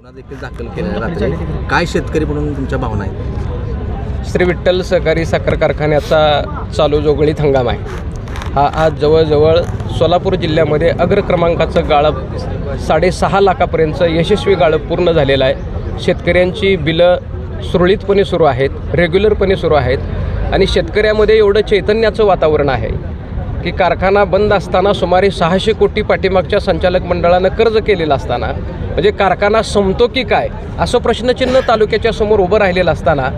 गुन्हा देखील दाखल केलेला रात्री. काय शेतकरी म्हणून तुमच्या भावना आहेत? श्री विठ्ठल सहकारी साखर कारखान्याचा चालू जोगळीत हंगाम आहे. हा आज जवळजवळ सोलापूर जिल्ह्यामध्ये अग्र क्रमांकाचं गाळप साडेसहा लाखापर्यंतचं यशस्वी गाळप पूर्ण झालेलं आहे. शेतकऱ्यांची बिलं सुरळीतपणे सुरू आहेत रेग्युलरपणे सुरू आहेत आणि शेतकऱ्यामध्ये एवढं चैतन्याचं वातावरण आहे. की कारखाना बंद असताना सुमारे सहाशे कोटी पाठीमागच्या संचालक मंडळानं कर्ज केलेलं असताना म्हणजे कारखाना संपतो की काय असं प्रश्नचिन्ह तालुक्याच्या समोर उभं राहिलेलं असताना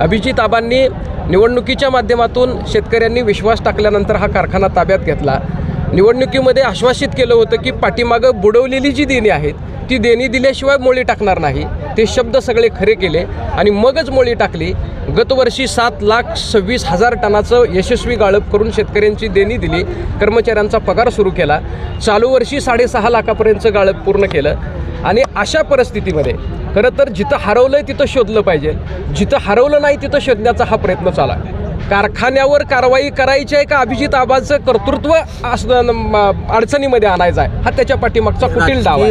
अभिजित आबांनी निवडणुकीच्या माध्यमातून शेतकऱ्यांनी विश्वास टाकल्यानंतर हा कारखाना ताब्यात घेतला. निवडणुकीमध्ये आश्वासित केलं होतं की पाठीमागं बुडवलेली जी देणी आहेत ती देणी दिल्याशिवाय मोळी टाकणार नाही. ते शब्द सगळे खरे केले आणि मगच मोळी टाकली. गतवर्षी सात लाख सव्वीस हजार टनाचं यशस्वी गाळप करून शेतकऱ्यांची देणी दिली. कर्मचाऱ्यांचा पगार सुरू केला. चालू वर्षी साडेसहा लाखापर्यंतचं गाळप पूर्ण केलं. आणि अशा परिस्थितीमध्ये खरं तर जिथं हरवलं आहे तिथं शोधलं पाहिजे. जिथं हरवलं नाही तिथं शोधण्याचा हा प्रयत्न चाला. आहे कारखान्यावर कारवाई करायची आहे का? अभिजित आबाचं कर्तृत्व असं अडचणीमध्ये आणायचं आहे. हा त्याच्या पाठीमागचा कुटील डाव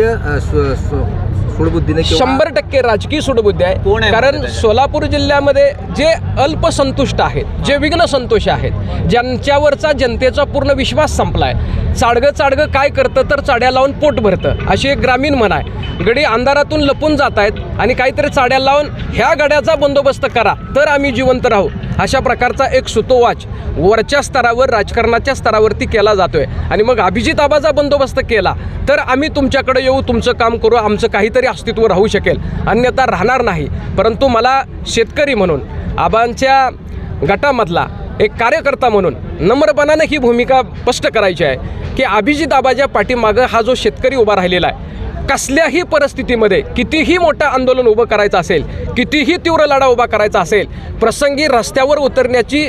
सूडबुद्धीने शंभर टक्के राजकीय सुडबुद्धी आहे. कारण? सोलापूर जिल्ह्यामध्ये जे अल्पसंतुष्ट आहेत जे विघ्न संतोष आहेत ज्यांच्यावरचा जनतेचा पूर्ण विश्वास संपलाय. चाडगं चाडगं काय करतं तर चाड्या लावून पोट भरतं अशी एक ग्रामीण म्हण आहे. गडी अंधारातून लपून जात आहेत आणि काहीतरी चाड्या लावून ह्या गड्याचा बंदोबस्त करा तर आम्ही जिवंत राहू. अशा प्रकारचा एक सुतोवाच वरच्या स्तरावर राजकारणाच्या स्तरावरती केला जातोय. आणि मग अभिजित आबाचा बंदोबस्त केला तर आम्ही तुमच्याकडे येऊ तुमचं काम करू आमचं काहीतरी अस्तित्व राहू शकेल. अन्यथा राहणार नाही. परंतु मला शेतकरी म्हणून आबांच्या गटामधला एक कार्यकर्ता म्हणून नम्रपणानं ही भूमिका स्पष्ट करायची आहे की अभिजित आबाच्या पाठीमागं हा जो शेतकरी उभा राहिलेला आहे कसल्याही परिस्थितीमध्ये कितीही मोठं आंदोलन उभं करायचं असेल कितीही तीव्र लढा उभा करायचा असेल प्रसंगी रस्त्यावर उतरण्याची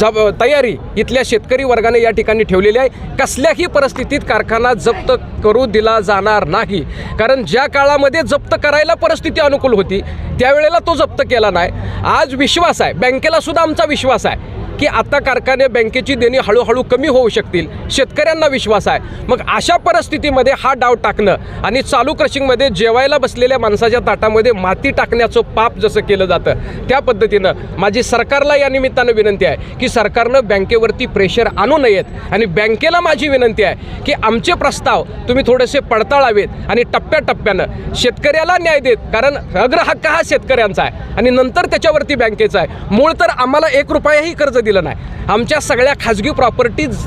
जब तयारी इथल्या शेतकरी वर्गाने या ठिकाणी ठेवलेली आहे. कसल्याही परिस्थितीत कारखाना जप्त करू दिला जाणार नाही. कारण ज्या काळामध्ये जप्त करायला परिस्थिती अनुकूल होती त्यावेळेला तो जप्त केला नाही. आज विश्वास आहे बँकेला सुद्धा आमचा विश्वास आहे. की आता कारखाने बँकेची देणी हळूहळू कमी होऊ शकतील. शेतकऱ्यांना विश्वास आहे. मग अशा परिस्थितीमध्ये हा डाव टाकणं आणि चालू क्रशिंगमध्ये जेवायला बसलेल्या माणसाच्या ताटामध्ये माती टाकण्याचं पाप जसं केलं जातं त्या पद्धतीनं माझी सरकारला या निमित्तानं विनंती आहे की सरकारनं बँकेवरती प्रेशर आणू नयेत. आणि बँकेला माझी विनंती आहे की आमचे प्रस्ताव तुम्ही थोडेसे पडताळावेत आणि टप्प्याटप्प्यानं शेतकऱ्याला न्याय देत कारण अग्रहक्क हा शेतकऱ्यांचा आहे आणि नंतर त्याच्यावरती बँकेचा आहे. मूळ तर आम्हाला एक रुपयाही कर्ज दिलं नाही. आमच्या सगळ्या खाजगी प्रॉपर्टीज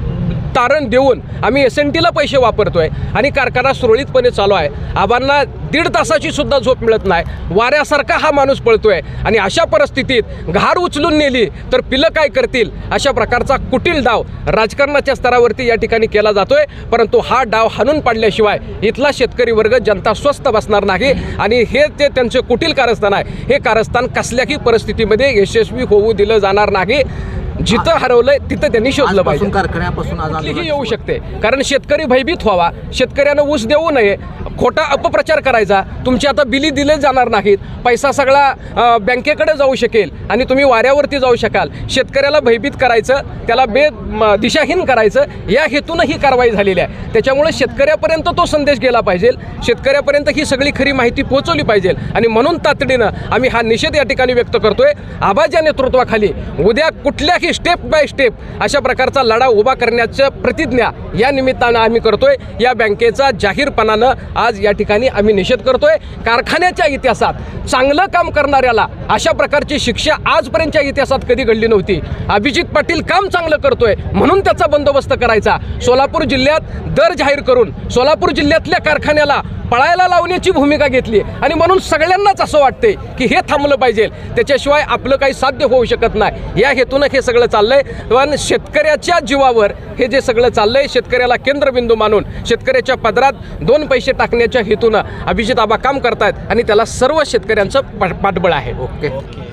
तारण देऊन आम्ही एस एन टीला पैसे वापरतो आहे आणि कारखाना सुरळीतपणे चालू आहे. आबांना दीड तासाची सुद्धा झोप मिळत नाही. वाऱ्यासारखा हा माणूस पळतो आहे आणि अशा परिस्थितीत घार उचलून नेली तर पिलं काय करतील? अशा प्रकारचा कुटील डाव राजकारणाच्या स्तरावरती या ठिकाणी केला जातोय. परंतु हा डाव हाणून पाडल्याशिवाय इथला शेतकरी वर्ग जनता स्वस्थ बसणार नाही आणि हे ते त्यांचे कुटील कारस्थान आहे. हे कारस्थान कसल्याही परिस्थितीमध्ये यशस्वी होऊ दिलं जाणार नाही. जिथं हरवलंय तिथं त्यांनी शोधलं पाहिजे. कारखान्यापासून कुठलीही येऊ शकते. कारण शेतकरी भयभीत व्हावा. शेतकऱ्यानं ऊस देऊ नये. खोटा अपप्रचार करायचा. तुमची आता बिली दिले जाणार नाहीत. पैसा सगळा बँकेकडे जाऊ शकेल आणि तुम्ही वाऱ्यावरती जाऊ शकाल. शेतकऱ्याला भयभीत करायचं त्याला बे दिशाहीन करायचं या हेतूनं ही कारवाई झालेली आहे. त्याच्यामुळे शेतकऱ्यापर्यंत तो संदेश गेला पाहिजे. शेतकऱ्यापर्यंत ही सगळी खरी माहिती पोहोचवली पाहिजे. आणि म्हणून तातडीनं आम्ही हा निषेध या ठिकाणी व्यक्त करतोय. आबाच्या नेतृत्वाखाली उद्या कुठल्याही स्टेप बाय स्टेप अशा प्रकारचा लढा उभा करण्याच्या प्रतिज्ञा या निमित्तानं आम्ही करतोय. या बँकेचा जाहीरपणानं आज या ठिकाणी आम्ही निषेध करतोय. कारखान्याच्या इतिहासात चांगलं काम करणाऱ्याला अशा प्रकारची शिक्षा आजपर्यंतच्या इतिहासात कधी घडली नव्हती. अभिजित पाटील काम चांगलं करतोय म्हणून त्याचा बंदोबस्त करायचा. सोलापूर जिल्ह्यात दर जाहीर करून सोलापूर जिल्ह्यातल्या कारखान्याला पळायला लावण्याची भूमिका घेतली आणि म्हणून सगळ्यांनाच असं वाटतंय की हे थांबलं पाहिजे. त्याच्याशिवाय आपलं काही साध्य होऊ शकत नाही. या हेतूनं हे सगळं चाललंय. पण शेतकऱ्याच्या जीवावर हे जे सगळं चाललंय शेतकऱ्याला केंद्रबिंदू मानून शेतकऱ्याच्या पदरात दोन पैसे टाकण्याच्या हेतूनं अभिजित आबा काम करतायत आणि त्याला सर्व शेतकऱ्यांचं पा- पाठबळ आहे. ओके.